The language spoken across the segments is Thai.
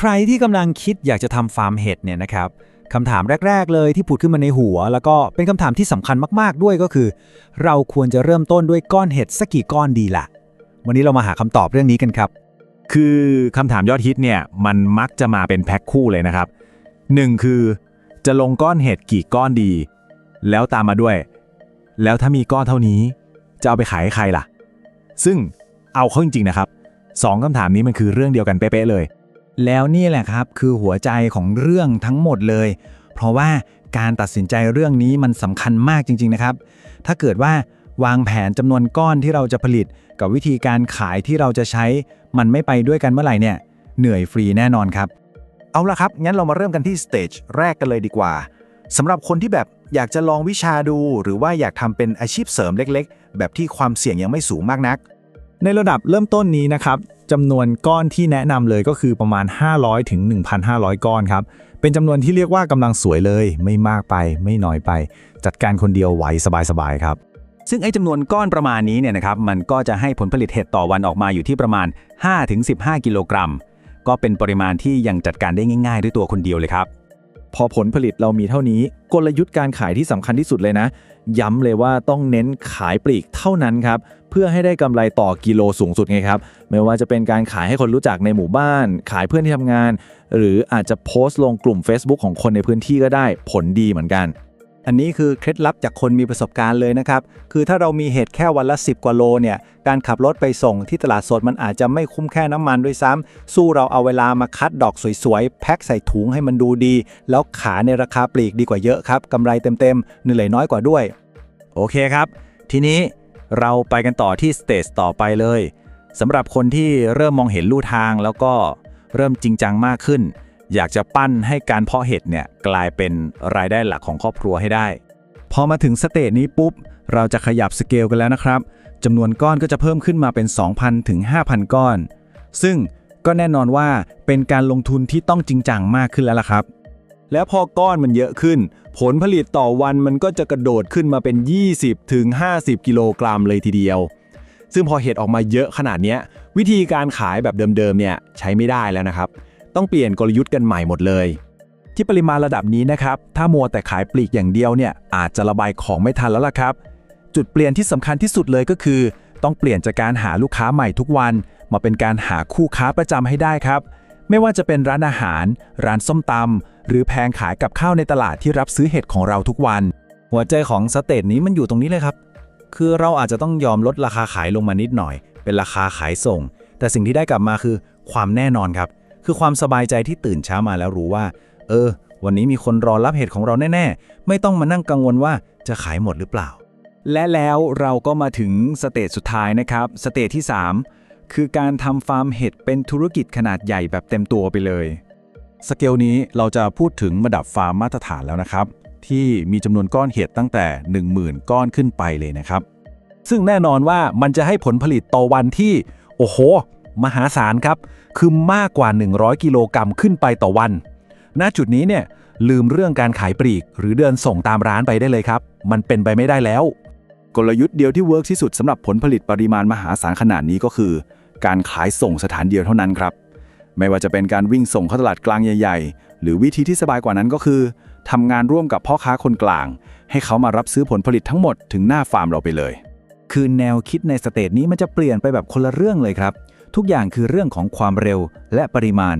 ใครที่กำลังคิดอยากจะทำฟาร์มเห็ดเนี่ยนะครับคำถามแรก ๆ เลยที่ผุดขึ้นมาในหัว แล้วก็เป็นคำถามที่สำคัญมาก ๆ ด้วยก็คือ เราควรจะเริ่มต้นด้วยก้อนเห็ดสักกี่ก้อนดีล่ะ วันนี้เรามาหาคำตอบเรื่องนี้กันครับ คือคำถามยอดฮิตเนี่ยมันมักจะมาเป็นแพ็คคู่เลยนะครับหนึ่งคือ จะลงก้อนเห็ดกี่ก้อนดี แล้วตามมาด้วย แล้วถ้ามีก้อนเท่านี้ จะเอาไปขายให้ใครล่ะ ซึ่งเอาเข้าจริงๆนะครับสองคำถามนี้มันคือเรื่องเดียวกันเป๊ะๆเลย แล้วนี่แหละครับคือหัวใจของเรื่องทั้งหมดเลย เพราะว่าการตัดสินใจเรื่องนี้มันสำคัญมากจริง ๆนะครับ ถ้าเกิดว่าวางแผนจำนวนก้อนที่เราจะผลิต กับวิธีการขายที่เราจะใช้ มันไม่ไปด้วยกันเมื่อไหร่เนี่ย เหนื่อยฟรีแน่นอนครับ เอาละครับ งั้นเรามาเริ่มกันที่สเตจแรกกันเลยดีกว่าสำหรับคนที่แบบอยากจะลองวิชาดู หรือว่าอยากทำเป็นอาชีพเสริมเล็ก ๆ แบบที่ความเสี่ยงยังไม่สูงมากนัก ในระดับเริ่มต้นนี้นะครับจำนวนก้อนที่แนะนำเลยก็คือประมาณ 500 ถึง 1,500 ก้อนครับ เป็นจำนวนที่เรียกว่ากำลังสวยเลย ไม่มากไปไม่น้อยไป จัดการคนเดียวไหวสบายๆครับ ซึ่งไอ้จำนวนก้อนประมาณนี้เนี่ยนะครับ มันก็จะให้ผลผลิตเห็ดต่อวันออกมาอยู่ที่ประมาณ 5-15 กิโลกรัม ก็เป็นปริมาณที่ยังจัดการได้ง่าย ๆ ด้วยตัวคนเดียวเลยครับ พอผลผลิตเรามีเท่านี้ กลยุทธ์การขายที่สำคัญที่สุดเลยนะ ย้ำเลยว่าต้องเน้นขายปลีกเท่านั้นครับเพื่อให้ได้กำไรต่อกิโลสูงสุดไงครับไม่ว่าจะเป็นการขายให้คนรู้จักในหมู่บ้าน ขายเพื่อนที่ทำงาน หรืออาจจะโพสต์ลงกลุ่ม Facebook ของคนในพื้นที่ก็ได้ผลดีเหมือนกัน อันนี้คือเคล็ดลับจากคนมีประสบการณ์เลยนะครับ คือถ้าเรามีเห็ดแค่วันละ 10 กว่าโลเนี่ย การขับรถไปส่งที่ตลาดสดมันอาจจะไม่คุ้มแค่น้ำมันด้วยซ้ำสู้เราเอาเวลามาคัดดอกสวยๆ แพ็คใส่ถุงให้มันดูดี แล้วขายในราคาปลีกดีกว่าเยอะครับกำไรเต็มๆเหนื่อยน้อยกว่าด้วย โอเคครับ ทีนี้เราไปกันต่อที่สเตจต่อไปเลยสำหรับคนที่เริ่มมองเห็นลู่ทางแล้วก็เริ่มจริงจังมากขึ้น อยากจะปั้นให้การเพาะเห็ดเนี่ยกลายเป็นรายได้หลักของครอบครัวให้ได้ พอมาถึงสเตจนี้ปุ๊บ เราจะขยับสเกลกันแล้วนะครับจำนวนก้อนก็จะเพิ่มขึ้นมาเป็น 2,000 ถึง 5,000 ก้อน ซึ่งก็แน่นอนว่าเป็นการลงทุนที่ต้องจริงจังมากขึ้นแล้วล่ะครับ แล้วพอก้อนมันเยอะขึ้น ผลผลิตต่อวันมันก็จะกระโดดขึ้นมาเป็น 20ถึง50 กิโลกรัมเลยทีเดียว ซึ่งพอเห็ดออกมาเยอะขนาดนี้วิธีการขายแบบเดิมๆเนี่ยใช้ไม่ได้แล้วนะครับ ต้องเปลี่ยนกลยุทธ์กันใหม่หมดเลย ที่ปริมาณระดับนี้นะครับ ถ้ามัวแต่ขายปลีกอย่างเดียวเนี่ยอาจจะระบายของไม่ทันแล้วล่ะครับ จุดเปลี่ยนที่สำคัญที่สุดเลยก็คือ ต้องเปลี่ยนจากการหาลูกค้าใหม่ทุกวัน มาเป็นการหาคู่ค้าประจำให้ได้ครับ ไม่ว่าจะเป็นร้านอาหาร ร้านส้มตำหรือแผงขายกับข้าวในตลาดที่รับซื้อเห็ดของเราทุกวัน หัวใจของสเตจนี้มันอยู่ตรงนี้เลยครับ คือเราอาจจะต้องยอมลดราคาขายลงมานิดหน่อย เป็นราคาขายส่ง แต่สิ่งที่ได้กลับมาคือ ความแน่นอนครับ คือความสบายใจที่ตื่นเช้ามาแล้วรู้ว่า เออ วันนี้มีคนรอรับเห็ดของเราแน่ ๆ ไม่ต้องมานั่งกังวลว่าจะขายหมดหรือเปล่า และแล้วเราก็มาถึงสเตจสุดท้ายนะครับ สเตจที่ 3 คือการทำฟาร์มเห็ดเป็นธุรกิจขนาดใหญ่แบบเต็มตัวไปเลย สเกลนี้เราจะพูดถึงระดับฟาร์มมาตรฐานแล้วนะครับ ที่มีจำนวนก้อนเห็ดตั้งแต่ 10,000 ก้อนขึ้นไปเลยนะครับ ซึ่งแน่นอนว่ามันจะให้ผลผลิตต่อวันที่ โอ้โห มหาศาลครับ คือมากกว่า 100 กิโลกรัมขึ้นไปต่อวัน ณ จุดนี้เนี่ยลืมเรื่องการขายปลีก หรือเดินส่งตามร้านไปได้เลยครับ มันเป็นไปไม่ได้แล้ว กลยุทธ์เดียวที่เวิร์กที่สุดสำหรับผลผลิตปริมาณมหาศาลขนาดนี้ก็คือ การขายส่งสถานเดียวเท่านั้นครับ ไม่ว่าจะเป็นการวิ่งส่งเข้าตลาดกลางใหญ่ ๆ หรือวิธีที่สบายกว่านั้นก็คือทำงานร่วมกับพ่อค้าคนกลาง ให้เขามารับซื้อผลผลิตทั้งหมดถึงหน้าฟาร์มเราไปเลย คือแนวคิดในสเตจนี้มันจะเปลี่ยนไปแบบคนละเรื่องเลยครับ ทุกอย่างคือเรื่องของความเร็วและปริมาณ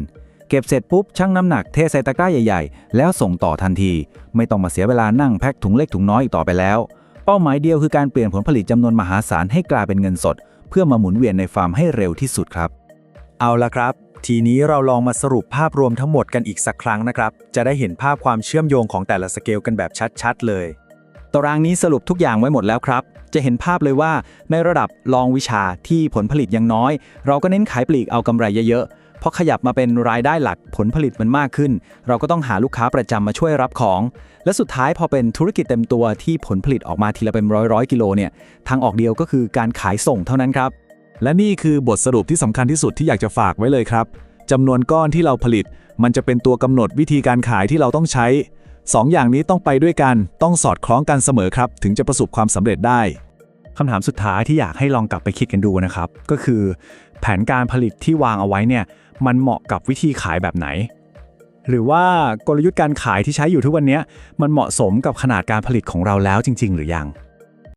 เก็บเสร็จปุ๊บชั่งน้ำหนักเทใส่ตะกร้าใหญ่ๆ แล้วส่งต่อทันที ไม่ต้องมาเสียเวลานั่งแพ็คถุงเล็กถุงน้อยอีกต่อไปแล้ว เป้าหมายเดียวคือการเปลี่ยนผลผลิตจำนวนมหาศาลให้กลายเป็นเงินสด เพื่อมาหมุนเวียนในฟาร์มให้เร็วที่สุดครับ เอาละครับ ทีนี้เราลองมาสรุปภาพรวมทั้งหมดกันอีกสักครั้งนะครับ จะได้เห็นภาพความเชื่อมโยงของแต่ละสเกลกันแบบชัดๆเลย ตารางนี้สรุปทุกอย่างไว้หมดแล้วครับ จะเห็นภาพเลยว่าในระดับลองวิชาที่ผลผลิตยังน้อย เราก็เน้นขายปลีกเอากำไรเยอะๆพอขยับมาเป็นรายได้หลักผลผลิตมันมากขึ้น เราก็ต้องหาลูกค้าประจำมาช่วยรับของ และสุดท้ายพอเป็นธุรกิจเต็มตัวที่ผลผลิตออกมาทีละเป็นร้อยร้อยกิโลเนี่ยทางออกเดียวก็คือการขายส่งเท่านั้นครับ และนี่คือบทสรุปที่สำคัญที่สุดที่อยากจะฝากไว้เลยครับจำนวนก้อนที่เราผลิต มันจะเป็นตัวกำหนดวิธีการขายที่เราต้องใช้ สองอย่างนี้ต้องไปด้วยกัน ต้องสอดคล้องกันเสมอครับ ถึงจะประสบความสำเร็จได้คำถามสุดท้ายที่อยากให้ลองกลับไปคิดกันดูนะครับ ก็คือ แผนการผลิตที่วางเอาไว้เนี่ย มันเหมาะกับวิธีขายแบบไหน หรือว่ากลยุทธ์การขายที่ใช้อยู่ทุกวันนี้มันเหมาะสมกับขนาดการผลิตของเราแล้วจริง ๆ หรือยัง